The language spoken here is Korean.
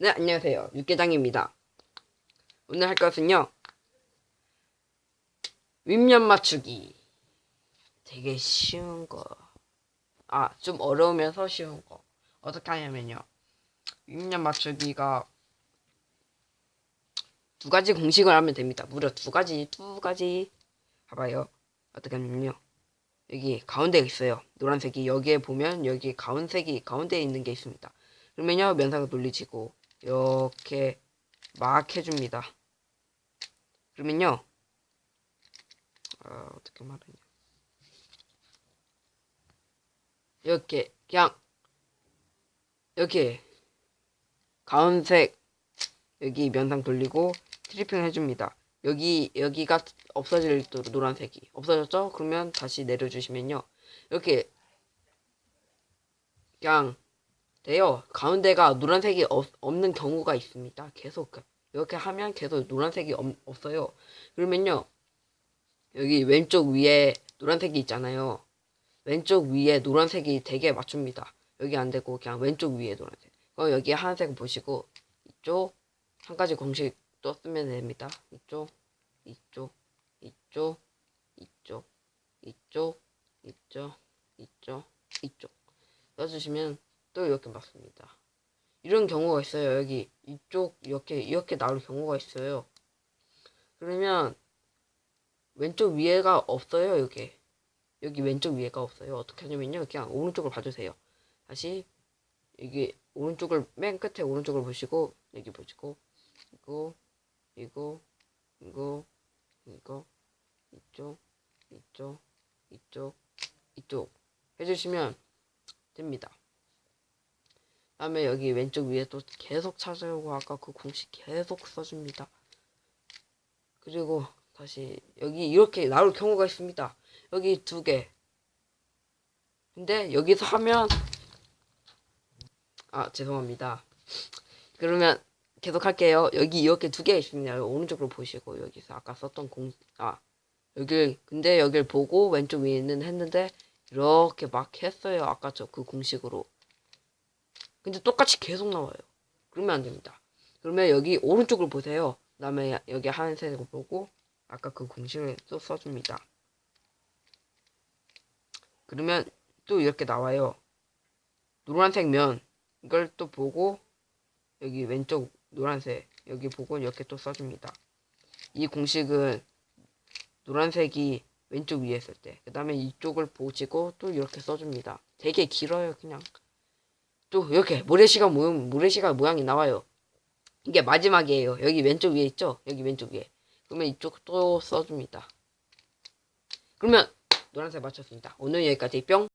네, 안녕하세요. 육개장입니다. 오늘 할 것은요. 윗면 맞추기. 되게 쉬운 거. 아, 좀 어려우면서 쉬운 거. 어떻게 하냐면요. 윗면 맞추기가 두 가지 공식을 하면 됩니다. 무려 두 가지, 두 가지. 봐봐요. 어떻게 하냐면요. 여기 가운데가 있어요. 노란색이 여기에 보면 여기 가운색이 가운데에 있는 게 있습니다. 그러면요 면상을 돌리시고 이렇게 막 해줍니다. 그러면요 어, 어떻게 말하냐 이렇게 그냥 이렇게 가운색 여기 면상 돌리고 트리핑 해줍니다. 여기 여기가 없어질 도 노란색이 없어졌죠? 그러면 다시 내려주시면요 이렇게 그냥 돼요. 가운데가 노란색이 없, 없는 경우가 있습니다. 계속 그- 이렇게 하면 계속 노란색이 없, 없어요. 그러면요 여기 왼쪽 위에 노란색이 있잖아요. 왼쪽 위에 노란색이 되게 맞춥니다. 여기 안 되고 그냥 왼쪽 위에 노란색. 그럼 여기 하얀색 보시고 이쪽 한 가지 공식 또 쓰면 됩니다. 이쪽, 이쪽, 이쪽, 이쪽, 이쪽, 이쪽, 이쪽, 이쪽 써주시면 또 이렇게 맞습니다. 이런 경우가 있어요. 여기 이쪽 이렇게 이렇게 나올 경우가 있어요. 그러면 왼쪽 위에가 없어요. 여기 여기 왼쪽 위에가 없어요. 어떻게 하냐면요. 그냥 오른쪽을 봐주세요. 다시 여기 오른쪽을 맨 끝에 오른쪽을 보시고 여기 보시고 이거 이거 이거 이거 이쪽 이쪽 이쪽 이쪽 해주시면 됩니다. 다음에 여기 왼쪽 위에 또 계속 찾으려고 아까 그 공식 계속 써줍니다. 그리고 다시 여기 이렇게 나올 경우가 있습니다. 여기 두 개. 근데 여기서 하면 아 죄송합니다. 그러면 계속 할게요. 여기 이렇게 두 개 있습니다. 오른쪽으로 보시고 여기서 아까 썼던 공 아 여길 근데 여길 보고 왼쪽 위에는 했는데 이렇게 막 했어요. 아까 저 그 공식으로. 근데 똑같이 계속 나와요. 그러면 안 됩니다. 그러면 여기 오른쪽을 보세요. 그 다음에 여기 하얀색을 보고 아까 그 공식을 또 써줍니다. 그러면 또 이렇게 나와요. 노란색 면 이걸 또 보고 여기 왼쪽 노란색 여기 보고 이렇게 또 써줍니다. 이 공식은 노란색이 왼쪽 위에 있을 때, 그 다음에 이쪽을 보시고 또 이렇게 써줍니다. 되게 길어요, 그냥. 또 이렇게 모래시가 모양, 모래시가 모양이 나와요. 이게 마지막이에요. 여기 왼쪽 위에 있죠? 여기 왼쪽 위에. 그러면 이쪽 또 써줍니다. 그러면 노란색 맞췄습니다. 오늘 여기까지 뿅.